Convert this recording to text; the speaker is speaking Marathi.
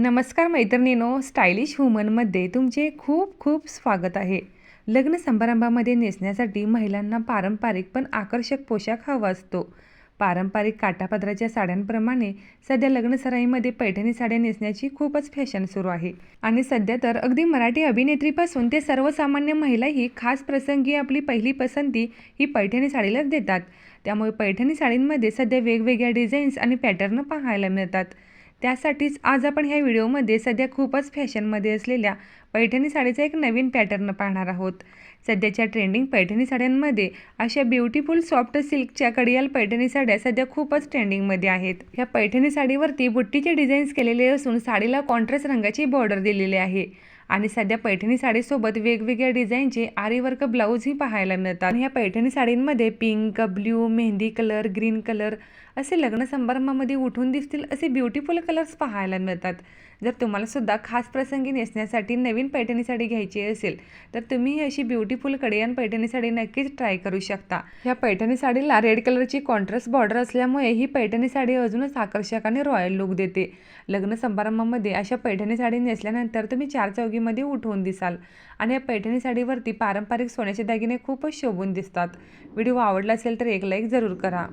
नमस्कार मैत्रिणीनो स्टायलिश वुमनमध्ये तुमचे खूप खूप स्वागत आहे. लग्न समारंभामध्ये नेसण्यासाठी महिलांना पारंपरिक पण आकर्षक पोशाख हवा असतो. पारंपरिक काटापदराच्या साड्यांप्रमाणे सध्या लग्नसराईमध्ये पैठणी साड्या नेसण्याची खूपच फॅशन सुरू आहे. आणि सध्या तर अगदी मराठी अभिनेत्रीपासून ते सर्वसामान्य महिलाही खास प्रसंगी आपली पहिली पसंती ही पैठणी साडीलाच देतात. त्यामुळे पैठणी साडींमध्ये सध्या वेगवेगळ्या डिझाईन्स आणि पॅटर्न पाहायला मिळतात. त्यासाठीच आज आपण ह्या व्हिडिओमध्ये सध्या खूपच फॅशनमध्ये असलेल्या पैठणी साडीचा एक नवीन पॅटर्न पाहणार आहोत. सध्याच्या ट्रेंडिंग पैठणी साड्यांमध्ये अशा ब्युटिफुल सॉफ्ट सिल्कच्या कडियाल पैठणी साड्या सध्या खूपच ट्रेंडिंगमध्ये आहेत. ह्या पैठणी साडीवरती बुट्टीचे डिझाईन्स केलेले असून साडीला कॉन्ट्रास्ट रंगाची बॉर्डर दिलेली आहे. आणि सध्या पैठणी साडीसोबत वेगवेगळ्या डिझाईनचे आरीवर्क ब्लाऊजही पाहायला मिळतात. ह्या Paithani साडींमध्ये pink blue mehndi colour green colour असे लग्न समारंभामध्ये उठून दिसतील असे ब्युटिफुल कलर्स पाहायला मिळतात. जर तुम्हालासुद्धा खास प्रसंगी नेसण्यासाठी नवीन पैठणी साडी घ्यायची असेल तर तुम्ही ही अशी ब्युटिफुल कडियान पैठणी साडी नक्कीच ट्राय करू शकता. ह्या पैठणी साडीला रेड कलरची कॉन्ट्रास्ट बॉर्डर असल्यामुळे ही पैठणी साडी अजूनच आकर्षक आणि रॉयल लुक देते. लग्न समारंभामध्ये अशा पैठणी साडी नेसल्यानंतर तुम्ही चार चौकीमध्ये उठवून दिसाल आणि या पैठणी साडीवरती पारंपरिक सोन्याचे दागिने खूपच शोभून दिसतात. व्हिडिओ आवडला असेल तर एक लाईक जरूर करा.